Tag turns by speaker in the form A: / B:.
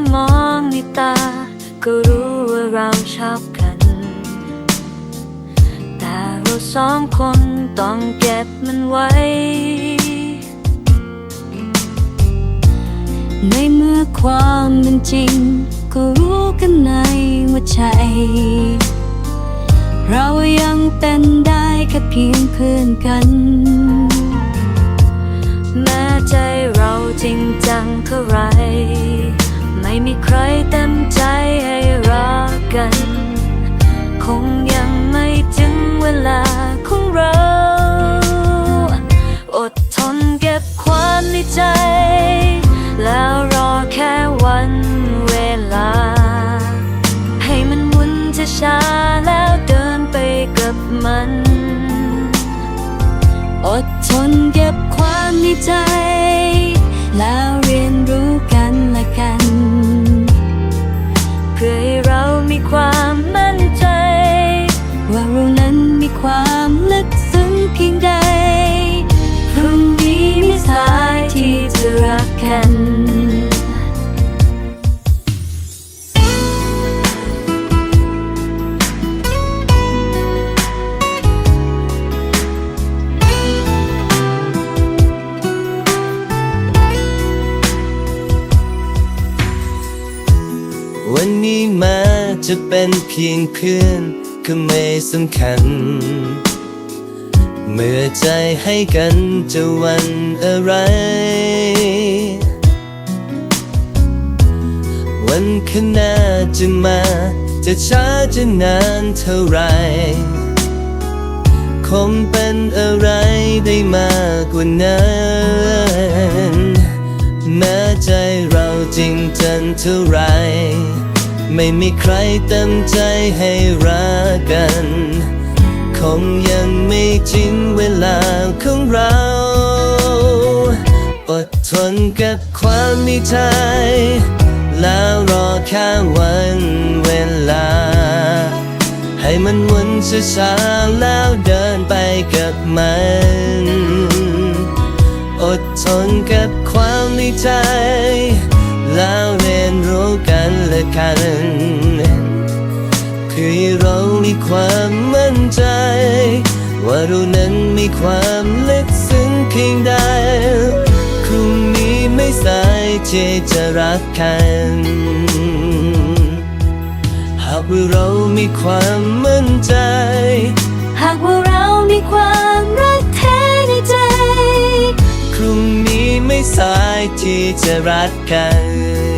A: ค่มองในตา ก็รู้ว่าเราชอบกัน แต่เราสองคนต้องเก็บมันไว้ ในเมื่อความเป็นจริง ก็รู้กันในว่าใจ เรายังเป็นได้แค่เพียงเพื่อนกัน แม้ใจเราจริงจังเท่า ยังไม่ถึงเวลาของเรา อดทนเก็บความในใจ แล้วรอแค่วันเวลา ให้มันหมุนช้าแล้วเดินไปกับมัน อดทนเก็บความในใจ แล้ว ความลึกซึ้งเพียงใด พรุ่งนี้ไมีสายที่จะรักกัน
B: วันนี้มาจะเป็นเพียงเพื่อน ก็ไม่สำคัญ เมื่อใจให้กันจะวันอะไร วันข้างหน้าจะมา จะช้าจะนานเท่าไร คงเป็นอะไรได้มากกว่านั้นแม้ใจเราจริงจังเท่าไร ไม่มีใครเต็มใจให้รัก คงยังไม่ถึงเวลาของเรา อดทนกับความในใจ แล้วรอแค่วันเวลา ให้มันวนช้าๆแล้วเดินไปกับมัน อดทนกับความในใจ แล้วเรียนรู้กันและกัน ความมั่นใจ ว่าเรานั้นมีความลึกซึ้งเพียงใดพรุ่งนี้ไม่สายที่จะรักกันหากว่าเรามีความมั่นใจ
A: หากว่าเรามีความรักแท้ในใจ
B: พรุ่งนี้ไม่สายที่จะรักกัน